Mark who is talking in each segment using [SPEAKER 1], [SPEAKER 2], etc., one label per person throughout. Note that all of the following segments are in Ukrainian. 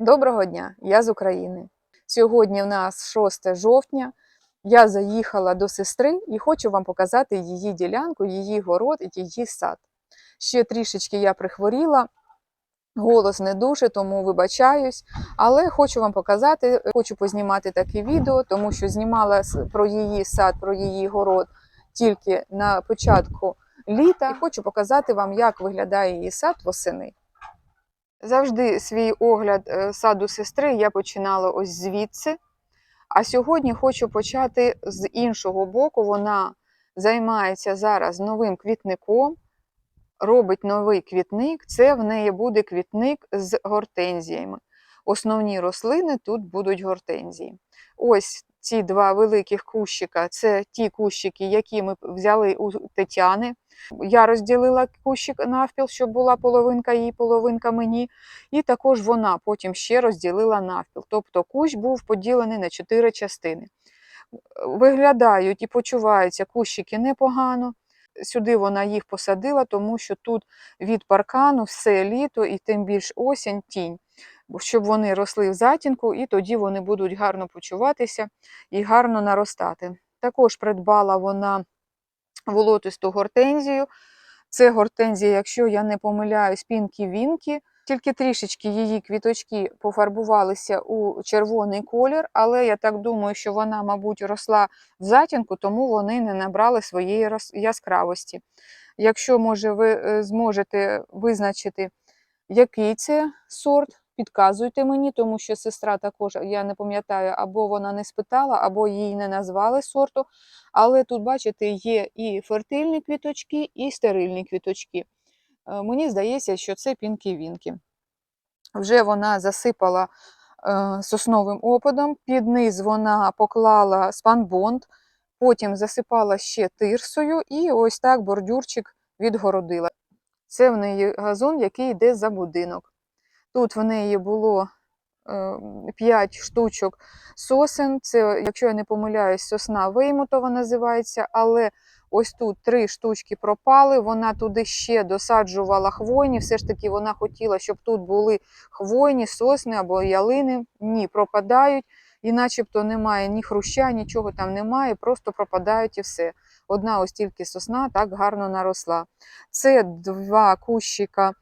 [SPEAKER 1] Доброго дня, я з України. Сьогодні в нас 6 жовтня. Я заїхала до сестри і хочу вам показати її ділянку, її город і її сад. Ще трішечки я прихворіла, голос не дуже, тому вибачаюсь. Але хочу вам показати, хочу познімати таке відео, тому що знімала про її сад, про її город тільки на початку літа. І хочу показати вам, як виглядає її сад восени. Завжди свій огляд е, саду сестри я починала ось звідси. А сьогодні хочу почати з іншого боку. Вона займається зараз новим квітником, робить новий квітник. Це в неї буде квітник з гортензіями. Основні рослини тут будуть гортензії. Ось ці два великих кущика це ті кущики, які ми взяли у Тетяни. Я розділила кущик навпіл, щоб була половинка їй, половинка мені. І також вона потім ще розділила навпіл. Тобто кущ був поділений на чотири частини. Виглядають і почуваються кущики непогано. Сюди вона їх посадила, тому що тут від паркану все літо і тим більш осінь тінь, щоб вони росли в затінку, і тоді вони будуть гарно почуватися і гарно наростати. Також придбала вона волотисту гортензію. Це гортензія, якщо я не помиляюсь, пінкі-вінкі. Тільки трішечки її квіточки пофарбувалися у червоний колір, але я так думаю, що вона, мабуть, росла в затінку, тому вони не набрали своєї яскравості. Якщо, може, ви е, зможете визначити, який це сорт, підказуйте мені, тому що сестра також, я не пам'ятаю, або вона не спитала, або їй не назвали сорту. Але тут, бачите, є і фертильні квіточки, і стерильні квіточки. Е, Мені здається, що це пінкі-вінкі. Вже вона засипала е, сосновим опадом, під низ вона поклала спанбонд, потім засипала ще тирсою і ось так бордюрчик відгородила. Це в неї газон, який йде за будинок. Тут в неї було 5 штучок сосен. Це, якщо я не помиляюсь, сосна виймутова називається, але ось тут три штучки пропали. Вона туди ще досаджувала хвойні. Все ж таки вона хотіла, щоб тут були хвойні, сосни або ялини. Ні, пропадають. І начебто немає ні хруща, нічого там немає, просто пропадають і все. Одна ось тільки сосна так гарно наросла. Це два кущика е,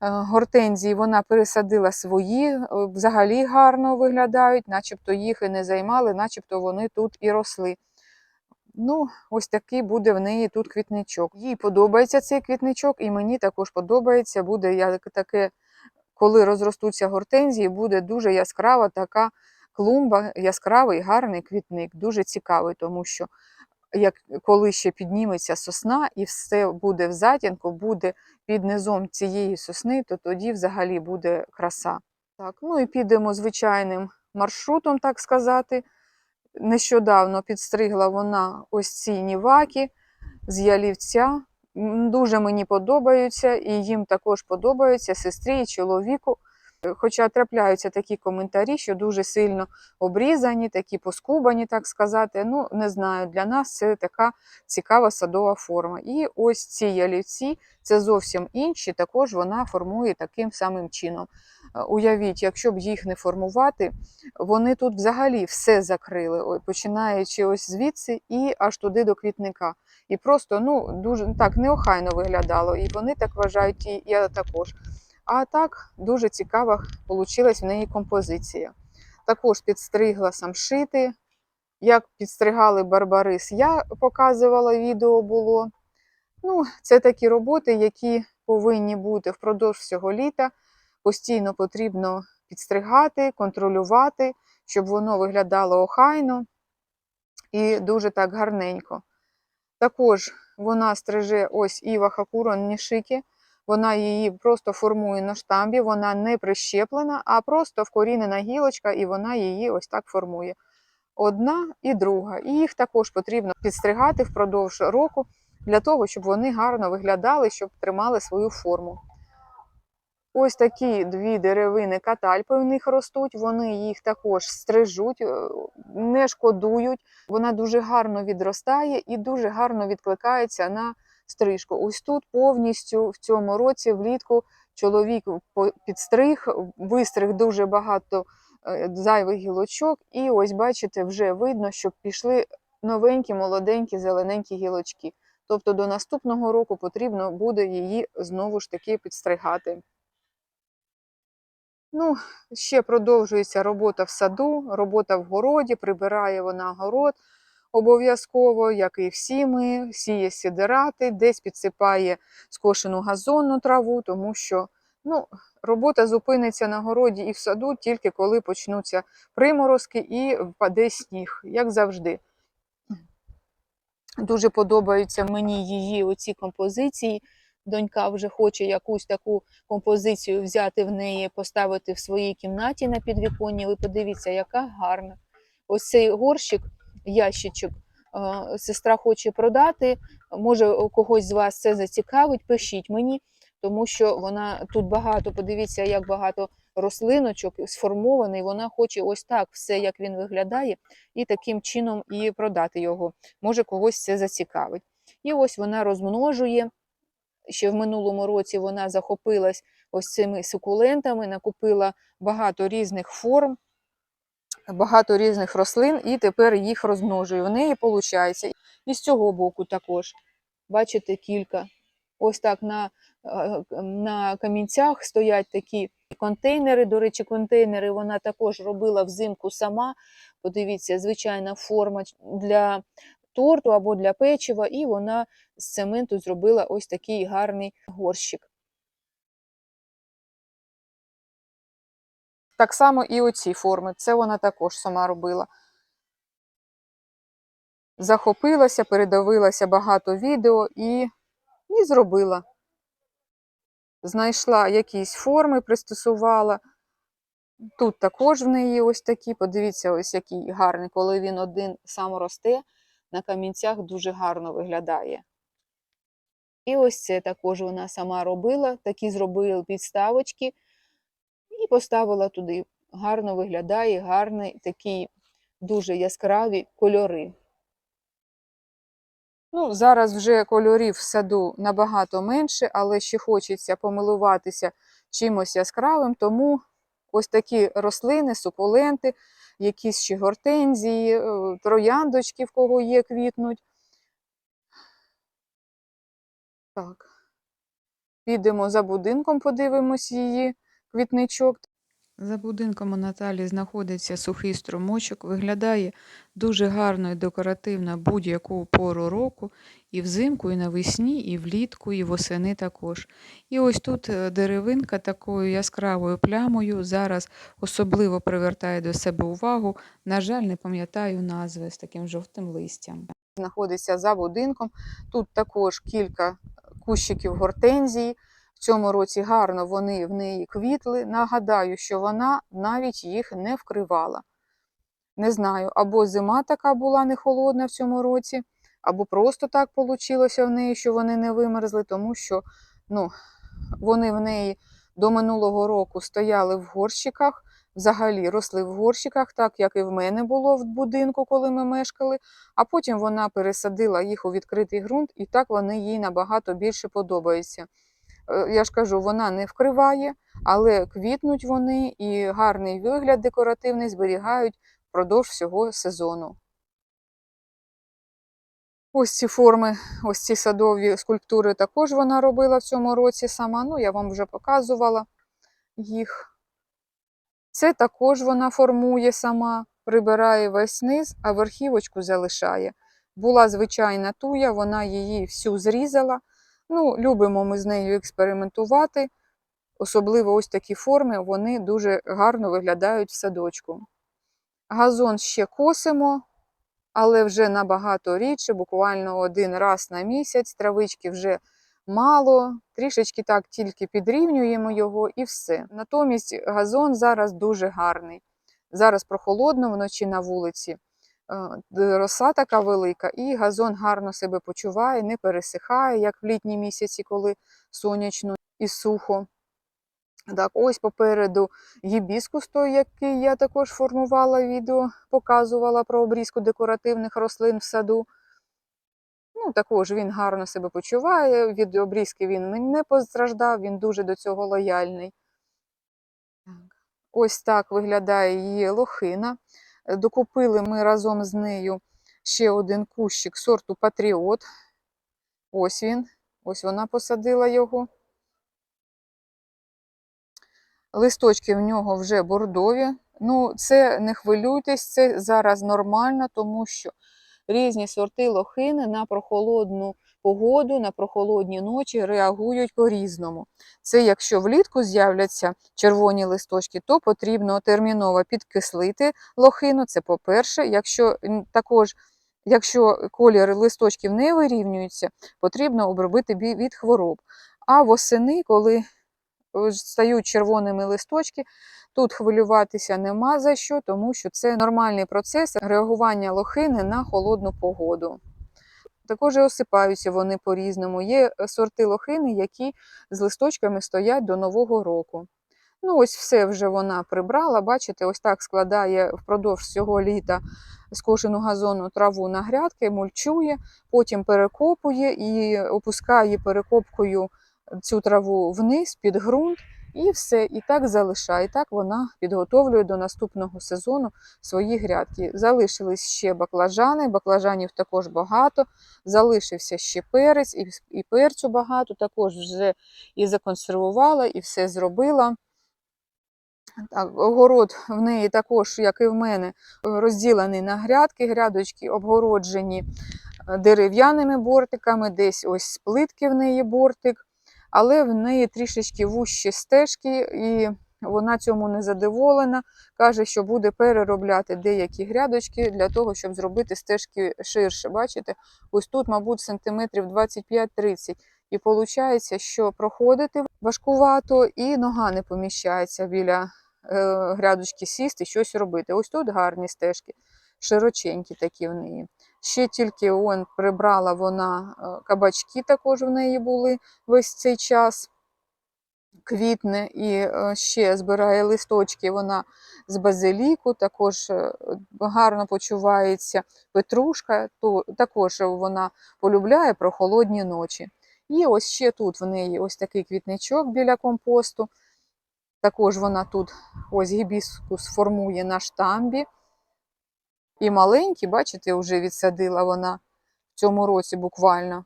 [SPEAKER 1] гортензії, вона пересадила свої, е, взагалі гарно виглядають, начебто їх і не займали, начебто вони тут і росли. Ну, ось такий буде в неї тут квітничок. Їй подобається цей квітничок, і мені також подобається. Буде як таке, коли розростуться гортензії, буде дуже яскрава така клумба, яскравий, гарний квітник. Дуже цікавий, тому що як коли ще підніметься сосна і все буде в затінку, буде під низом цієї сосни, то тоді взагалі буде краса. Так, ну і підемо звичайним маршрутом, так сказати. Нещодавно підстригла вона ось ці ніваки з ялівця. Дуже мені подобаються, і їм також подобаються сестрі і чоловіку. Хоча трапляються такі коментарі, що дуже сильно обрізані, такі поскубані, так сказати. Ну, не знаю, для нас це така цікава садова форма. І ось ці ялівці, це зовсім інші, також вона формує таким самим чином. Е, Уявіть, якщо б їх не формувати, вони тут взагалі все закрили, починаючи ось звідси і аж туди до квітника. І просто ну, дуже так неохайно виглядало. І вони так вважають, і я також. А так дуже цікава вийшла в неї композиція. Також підстригла самшити. Як підстригали барбарис, я показувала відео було. Ну, це такі роботи, які повинні бути впродовж всього літа. Постійно потрібно підстригати, контролювати, щоб воно виглядало охайно і дуже так гарненько. Також вона стриже ось Іва Хакурон Нішики. Вона її просто формує на штамбі, вона не прищеплена, а просто вкорінена гілочка, і вона її ось так формує. Одна і друга. І їх також потрібно підстригати впродовж року для того, щоб вони гарно виглядали, щоб тримали свою форму. Ось такі дві деревини катальпи в них ростуть, вони їх також стрижуть, е, не шкодують. Вона дуже гарно відростає і дуже гарно відкликається на стрижку. Ось тут повністю в цьому році влітку чоловік підстриг, вистриг дуже багато е, зайвих гілочок, і ось бачите, вже видно, що пішли новенькі, молоденькі, зелененькі гілочки. Тобто до наступного року потрібно буде її знову ж таки підстригати. Ну, ще продовжується робота в саду, робота в городі, прибирає вона город обов'язково, як і всі ми, сіє сідирати, десь підсипає скошену газонну траву, тому що ну, робота зупиниться на городі і в саду тільки коли почнуться приморозки і впаде сніг, як завжди. Дуже подобаються мені її оці композиції. Донька вже хоче якусь таку композицію взяти в неї, поставити в своїй кімнаті на підвіконні. Ви подивіться, яка гарна. Ось цей горщик, ящичок, е, сестра хоче продати. Може, когось з вас це зацікавить, пишіть мені, тому що вона тут багато, подивіться, як багато рослиночок сформований. Вона хоче ось так все, як він виглядає, і таким чином і продати його. Може, когось це зацікавить. І ось вона розмножує. Ще в минулому році вона захопилась ось цими сукулентами, накупила багато різних форм, багато різних рослин, і тепер їх розмножує. В неї виходить. І з цього боку також. Бачите, кілька. Ось так на, е, на камінцях стоять такі контейнери. До речі, контейнери вона також робила взимку сама. Подивіться, звичайна форма для торту або для печива, і вона з цементу зробила ось такий гарний горщик. Так само і оці форми. Це вона також сама робила. Захопилася, передивилася багато відео і, і зробила. Знайшла якісь форми, пристосувала. Тут також в неї ось такі. Подивіться, ось який гарний, коли він один сам росте, на камінцях дуже гарно виглядає. І ось це також вона сама робила, такі зробила підставочки і поставила туди. Гарно виглядає, гарний такі дуже яскраві кольори. Ну, зараз вже кольорів в саду набагато менше, але ще хочеться помилуватися чимось яскравим, тому ось такі рослини, сукуленти, якісь ще гортензії, е, трояндочки, в кого є, квітнуть. Так. Підемо за будинком, подивимось її квітничок. За будинком у Наталі знаходиться сухий струмочок, виглядає дуже гарно і декоративно будь-яку пору року, і взимку, і навесні, і влітку, і восени також. І ось тут е, деревинка такою яскравою плямою зараз особливо привертає до себе увагу. На жаль, не пам'ятаю назви з таким жовтим листям. Знаходиться за будинком. Тут також кілька кущиків гортензії. В цьому році гарно вони в неї квітли. Нагадаю, що вона навіть їх не вкривала. Не знаю, або зима така була не холодна в цьому році, або просто так вийшло в неї, що вони не вимерзли, тому що ну, вони в неї до минулого року стояли в горщиках, взагалі росли в горщиках, так як і в мене було в будинку, коли ми мешкали. А потім вона пересадила їх у відкритий ґрунт, і так вони їй набагато більше подобаються. Е, Я ж кажу, вона не вкриває, але квітнуть вони і гарний вигляд декоративний зберігають впродовж всього сезону. Ось ці форми, ось ці садові скульптури також вона робила в цьому році сама. Ну, я вам вже показувала їх. Це також вона формує сама, прибирає весь низ, а верхівочку залишає. Була звичайна туя, вона її всю зрізала. Ну, любимо ми з нею експериментувати. Особливо ось такі форми, вони дуже гарно виглядають в садочку. Газон ще косимо, але вже набагато рідше, буквально один раз на місяць. Травички вже мало, трішечки так тільки підрівнюємо його і все. Натомість газон зараз дуже гарний. Зараз прохолодно вночі на вулиці. Роса така велика, і газон гарно себе почуває, не пересихає, як в літні місяці, коли сонячно і сухо. Так, ось попереду гібіскус той, який я також формувала відео, показувала про обрізку декоративних рослин в саду. Ну, також він гарно себе почуває, від обрізки він не постраждав, він дуже до цього лояльний. Ось так виглядає її лохина. Докупили ми разом з нею ще один кущик сорту Патріот. Ось він, ось вона посадила його. Листочки в нього вже бордові. Ну, це не хвилюйтесь, це зараз нормально, тому що різні сорти лохини на прохолодну погоду, на прохолодні ночі реагують по-різному. Це якщо влітку з'являться червоні листочки, то потрібно терміново підкислити лохину. Це по-перше, якщо також. Якщо колір листочків не вирівнюється, потрібно обробити від хвороб. А восени, коли е, стають червоними листочки, тут хвилюватися нема за що, тому що це нормальний процес реагування лохини на холодну погоду. Також і осипаються вони по-різному. Є е, сорти лохини, які з листочками стоять до Нового року. Ну, ось все вже вона прибрала. Бачите, ось так складає впродовж всього літа скошену газонну траву на грядки, мульчує, потім перекопує і опускає перекопкою цю траву вниз під ґрунт. І все, і так залишає. І так вона підготовлює до наступного сезону свої грядки. Залишились ще баклажани, баклажанів також багато. Залишився ще перець, і, перцю багато. Також вже і законсервувала, і все зробила. Так, огород в неї також, як і в мене, розділений на грядки. Грядочки обгороджені е, дерев'яними бортиками, десь ось плитки в неї бортик, але в неї трішечки вущі стежки, і вона цьому не задоволена. Каже, що буде переробляти деякі грядочки для того, щоб зробити стежки ширше. Бачите, ось тут, мабуть, сантиметрів 25-30. І виходить, що проходити важкувато, і нога не поміщається біля е, грядочки сісти, щось робити. Ось тут гарні стежки, широченькі такі в неї. Ще тільки он прибрала вона е, кабачки, також в неї були весь цей час. Квітне і е, ще збирає листочки вона з базиліку, також е, гарно почувається петрушка, то також вона полюбляє прохолодні ночі. І ось ще тут в неї ось такий квітничок біля компосту. Також вона тут ось гібіскус формує на штамбі. І маленькі, бачите, вже відсадила вона в цьому році буквально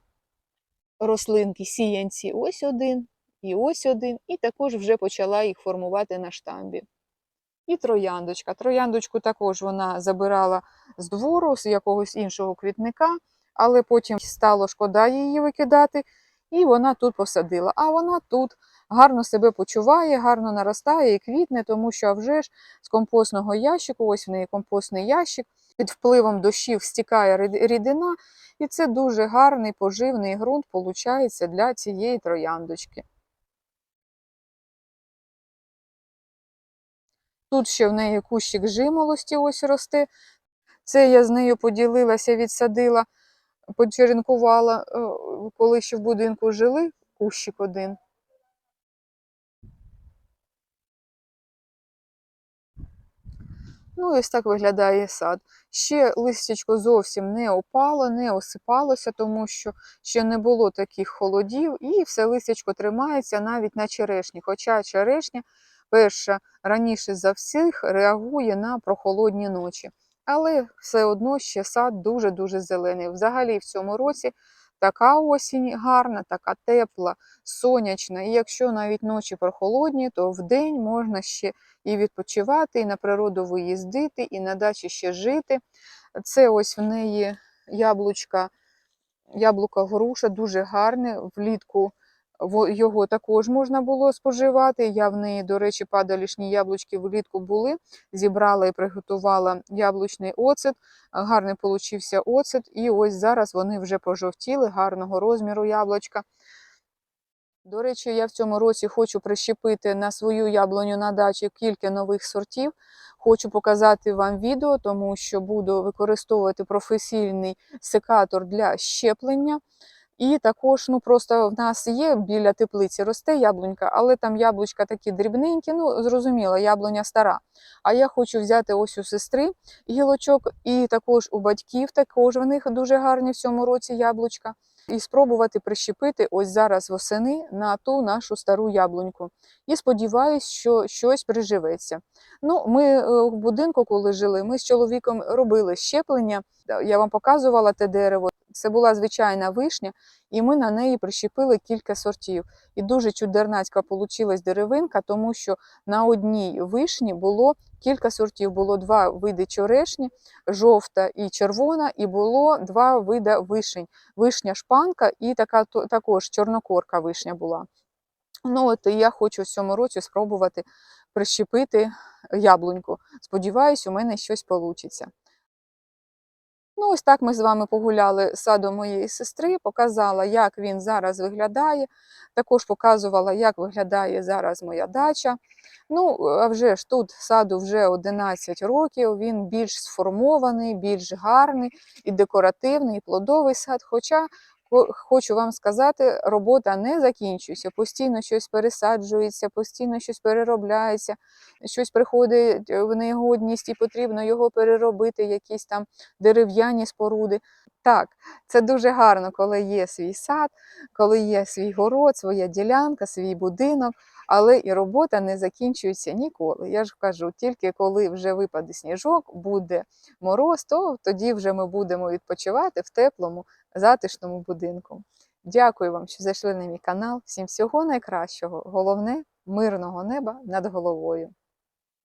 [SPEAKER 1] рослинки, сіянці. Ось один, і ось один, і також вже почала їх формувати на штамбі. І трояндочка. Трояндочку також вона забирала з двору, з якогось іншого квітника, але потім стало шкода її викидати, і вона тут посадила. А вона тут гарно себе почуває, гарно наростає і квітне, тому що вже ж з компостного ящику, ось в неї компостний ящик, під впливом дощів стікає рідина, і це дуже гарний поживний ґрунт виходить для цієї трояндочки. Тут ще в неї кущик жимолості ось росте. Це я з нею поділилася, відсадила, почеренкувала, е, коли ще в будинку жили, кущик один. Ну, ось так виглядає сад. Ще листячко зовсім не опало, не осипалося, тому що ще не було таких холодів, і все листячко тримається навіть на черешні. Хоча черешня перша раніше за всіх реагує на прохолодні ночі. Але все одно ще сад дуже-дуже зелений. Взагалі в цьому році така осінь гарна, така тепла, сонячна. І якщо навіть ночі прохолодні, то вдень можна ще і відпочивати, і на природу виїздити, і на дачі ще жити. Це ось в неї яблучка, яблука груша, дуже гарне. Влітку його також можна було споживати. Я в неї, до речі, падалішні яблучки влітку були. Зібрала і приготувала яблучний оцет. Гарний получився оцет. І ось зараз вони вже пожовтіли, гарного розміру яблучка. До речі, я в цьому році хочу прищепити на свою яблуню на дачі кілька нових сортів. Хочу показати вам відео, тому що буду використовувати професійний секатор для щеплення. І також, ну просто в нас є біля теплиці росте яблунька, але там яблучка такі дрібненькі, ну зрозуміло, яблуня стара. А я хочу взяти ось у сестри гілочок, і також у батьків, також в них дуже гарні в цьому році яблучка. І спробувати прищепити ось зараз восени на ту нашу стару яблуньку. І сподіваюсь, що щось приживеться. Ну, ми е, в будинку, коли жили, ми з чоловіком робили щеплення. Я вам показувала те дерево. Це була звичайна вишня, і ми на неї прищепили кілька сортів. І дуже чудернацька получилась деревинка, тому що на одній вишні було кілька сортів. Було два види черешні, жовта і червона, і було два види вишень. Вишня шпанка і така також чорнокорка вишня була. Ну от я хочу в цьому році спробувати прищепити яблуньку. Сподіваюсь, у мене щось вийде. Ну, ось так ми з вами погуляли садом моєї сестри, показала, як він зараз виглядає. Також показувала, як виглядає зараз моя дача. Ну, а вже ж тут саду вже 11 років, він більш сформований, більш гарний і декоративний, і плодовий сад. Хоча Хо- хочу вам сказати, робота не закінчується. Постійно щось пересаджується, постійно щось переробляється, щось приходить в негодність і потрібно його переробити, якісь там дерев'яні споруди. Так, це дуже гарно, коли є свій сад, коли є свій город, своя ділянка, свій будинок, але і робота не закінчується ніколи. Я ж кажу, тільки коли вже випаде сніжок, буде мороз, то тоді вже ми будемо відпочивати в теплому, затишному будинку. Дякую вам, що зайшли на мій канал. Всім всього найкращого. Головне мирного неба над головою.